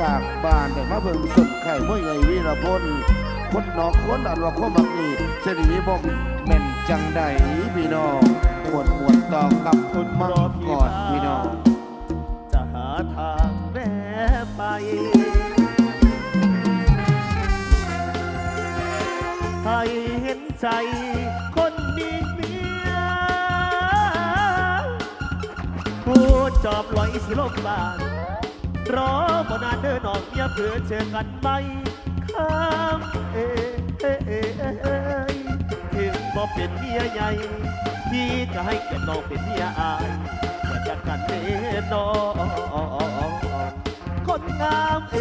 จากบ้านแต่มาเพิ่งสุดไข่ม้วยใหญ่วีรพลคนนอกคนอันว่าข้อมักนี่เสรีบ่มแม่นจังใดพี่น้องปวดปวดต่อกับคนมักก่อนพี่น้องจะหาทางแม่ไปให้เห็นใจคนมีเมียผู้จอบลอยสิลบบาน รอบนานเดินออกเนี่ยเพื่อเจอกันไหมข้ามเอเอเอเอถึงบ่เป็นเมียใหญ่พี่จะให้เกียรติน้องเป็นเมียอายเพื่อจากกันเด้น้องคนงามเอ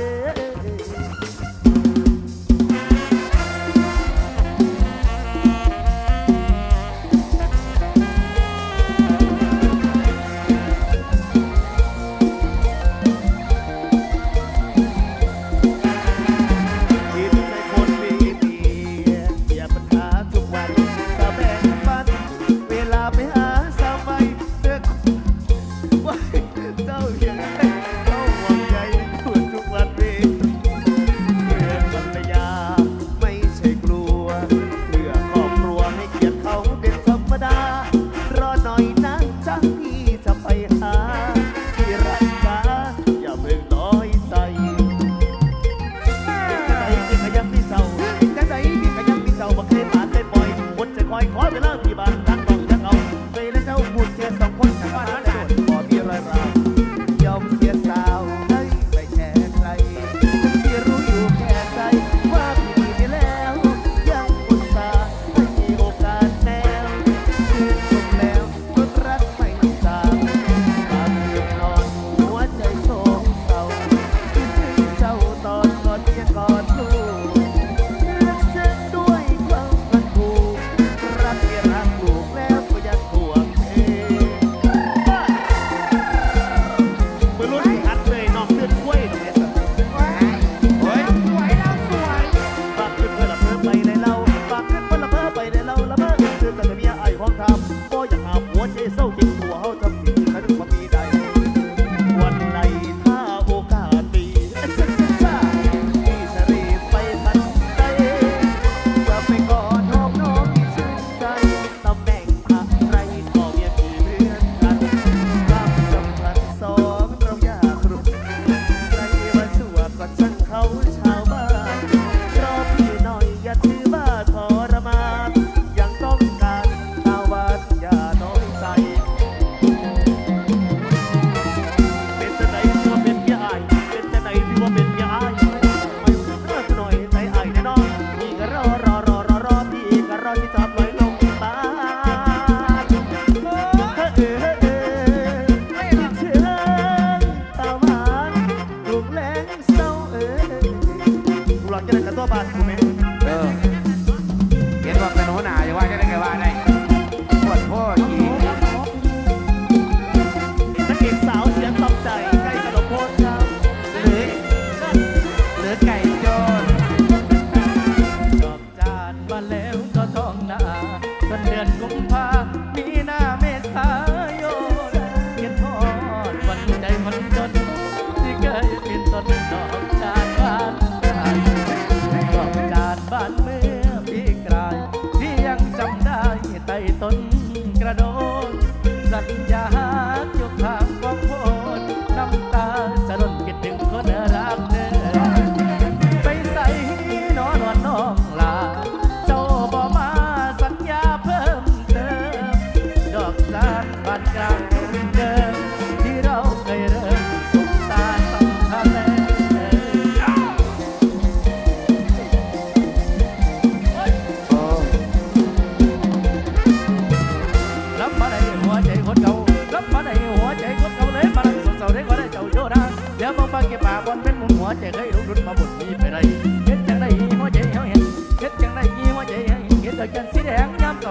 support.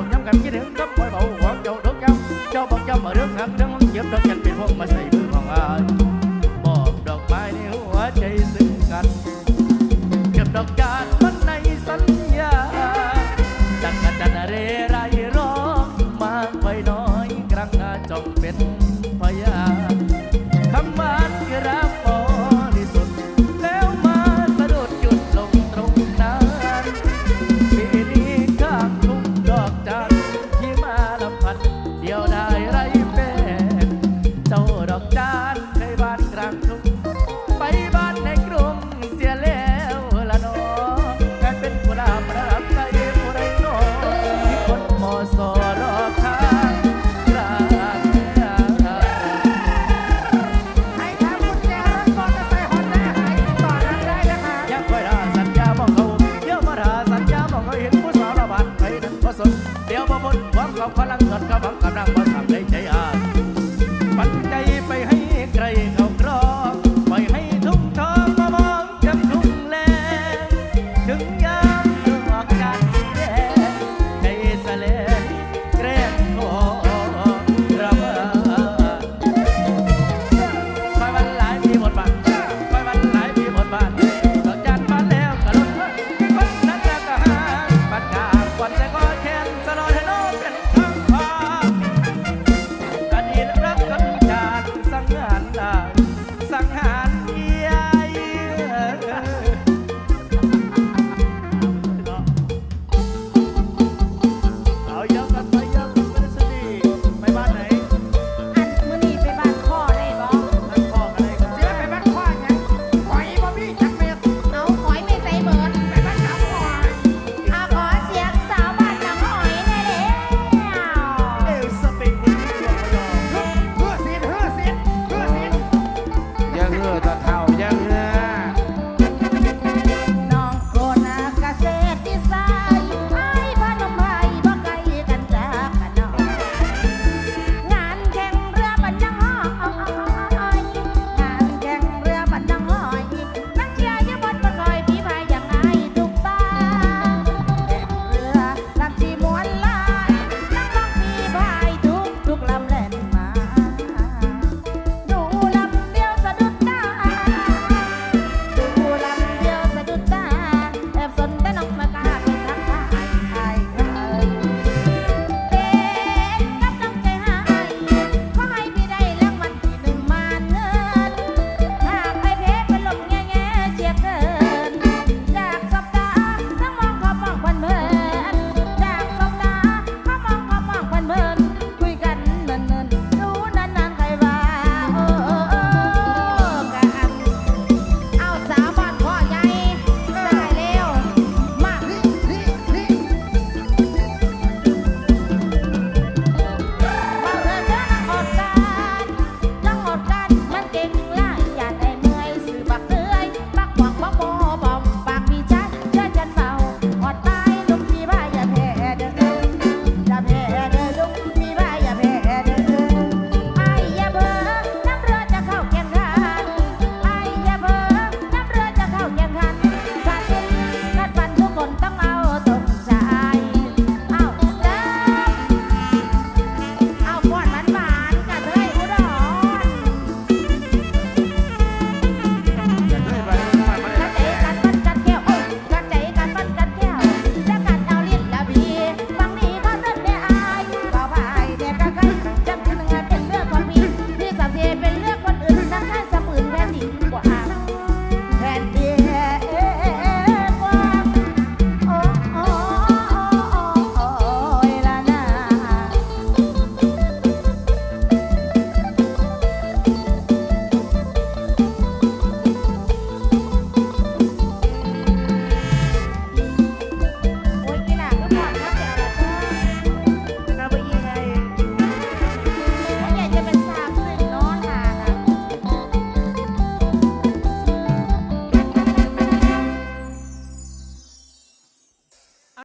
มยำกันกิ พลัง